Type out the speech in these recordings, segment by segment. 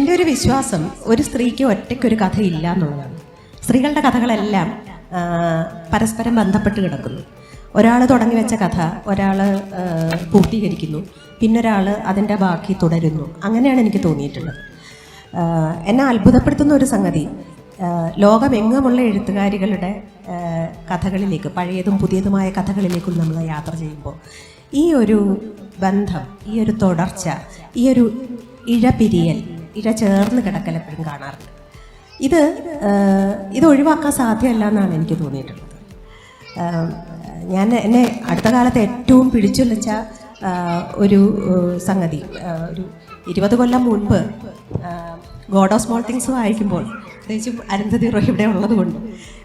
എന്റെ ഒരു വിശ്വാസം ഒരു സ്ത്രീക്ക് ഒറ്റയ്ക്ക് ഒറ്റയ്ക്കൊരു കഥയില്ല എന്നുള്ളതാണ്. സ്ത്രീകളുടെ കഥകളെല്ലാം പരസ്പരം ബന്ധപ്പെട്ട് കിടക്കുന്നു. ഒരാൾ തുടങ്ങി വെച്ച കഥ ഒരാൾ പൂർത്തീകരിക്കുന്നു. പിന്നൊരാൾ അതിന്റെ ബാക്കി തുടരുന്നു. അങ്ങനെയാണ് എനിക്ക് തോന്നിയിട്ടുള്ളത്. എന്നെ അത്ഭുതപ്പെടുത്തുന്ന ഒരു സംഗതി ലോകമെങ്ങുമുള്ള എഴുത്തുകാരികളുടെ കഥകളിലേക്ക് പഴയതും പുതിയതുമായ കഥകളിലേക്കും നമ്മൾ യാത്ര ചെയ്യുമ്പോൾ ഈ ഒരു ബന്ധം ഈ ഒരു തുടർച്ച ഈ ഒരു ഇഴപിരിയൽ ഇഴ ചേർന്ന് കിടക്കൽ എപ്പോഴും കാണാറുണ്ട്. ഇത് ഇത് ഒഴിവാക്കാൻ സാധ്യമല്ല എന്നാണ് എനിക്ക് തോന്നിയിട്ടുള്ളത്. ഞാൻ എന്നെ അടുത്ത കാലത്ത് ഏറ്റവും പിടിച്ചുലച്ച ഒരു സംഗതി ഒരു ഇരുപത് കൊല്ലം മുൻപ് ഗോഡ് ഓഫ് സ്മോൾ തിങ്സ് വായിക്കുമ്പോൾ പ്രത്യേകിച്ചും അരുന്ധതി റോ ഇവിടെ ഉള്ളതുകൊണ്ട്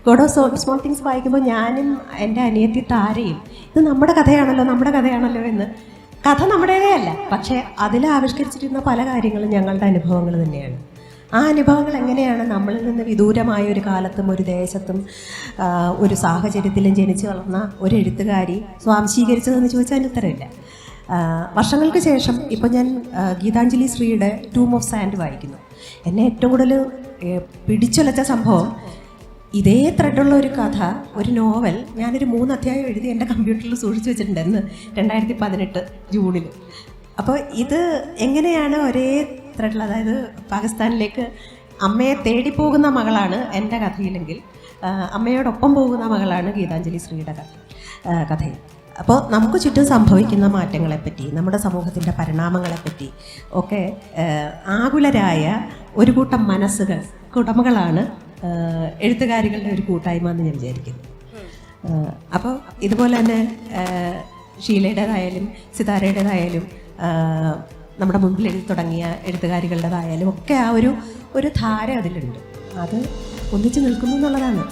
ഗോഡ് ഓഫ് സ്മോൾ തിങ്സ് വായിക്കുമ്പോൾ ഞാനും എന്റെ അനിയത്തി താരയും ഇത് നമ്മുടെ കഥയാണല്ലോ നമ്മുടെ കഥയാണല്ലോ എന്ന് കഥ നമ്മുടേതേ അല്ല പക്ഷേ അതിൽ ആവിഷ്കരിച്ചിരുന്ന പല കാര്യങ്ങളും ഞങ്ങളുടെ അനുഭവങ്ങൾ തന്നെയാണ്. ആ അനുഭവങ്ങൾ എങ്ങനെയാണ് നമ്മളിൽ നിന്ന് വിദൂരമായ ഒരു കാലത്തും ഒരു ദേശത്തും ഒരു സാഹചര്യത്തിലും ജനിച്ചു വളർന്ന ഒരു എഴുത്തുകാരി സ്വാംശീകരിച്ചതെന്ന് ചോദിച്ചാൽ ഉത്തരമില്ല. വർഷങ്ങൾക്ക് ശേഷം ഇപ്പോൾ ഞാൻ ഗീതാഞ്ജലി ശ്രീയുടെ ടൂം ഓഫ് സാൻഡ് വായിക്കുന്നു. എന്നെ ഏറ്റവും കൂടുതൽ പിടിച്ചുലച്ച സംഭവം ഇതേ ത്രെഡുള്ള ഒരു കഥ ഒരു നോവൽ ഞാനൊരു മൂന്ന് അധ്യായം എഴുതി എന്റെ കമ്പ്യൂട്ടറിൽ സൂക്ഷിച്ചു വെച്ചിട്ടുണ്ടായിരുന്നു രണ്ടായിരത്തി പതിനെട്ട് ജൂണിൽ അപ്പോൾ ഇത് എങ്ങനെയാണ് ഒരേ ത്രെഡിൽ അതായത് പാകിസ്ഥാനിലേക്ക് അമ്മയെ തേടി പോകുന്ന മകളാണ് എന്റെ കഥയിലെങ്കിൽ അമ്മയോടൊപ്പം പോകുന്ന മകളാണ് ഗീതാഞ്ജലി ശ്രീയുടെ കഥ കഥയിൽ. അപ്പോൾ നമുക്ക് ചുറ്റും സംഭവിക്കുന്ന മാറ്റങ്ങളെപ്പറ്റി നമ്മുടെ സമൂഹത്തിന്റെ പരിണാമങ്ങളെപ്പറ്റി ഒക്കെ ആകുലരായ ഒരു കൂട്ടം മനസ്സുകൾ കുടമകളാണ് എഴുത്തുകാരികളുടെ ഒരു കൂട്ടായ്മ എന്ന് ഞാൻ വിചാരിക്കുന്നു. അപ്പോൾ ഇതുപോലെ തന്നെ ഷീലയുടേതായാലും സിതാരയുടേതായാലും നമ്മുടെ മുമ്പിൽ എഴുതി തുടങ്ങിയ എഴുത്തുകാരികളുടേതായാലും ഒക്കെ ആ ഒരു ഒരു ധാര അതിലുണ്ട്. അത് ഒന്നിച്ചു നിൽക്കുന്നു എന്നുള്ളതാണ്.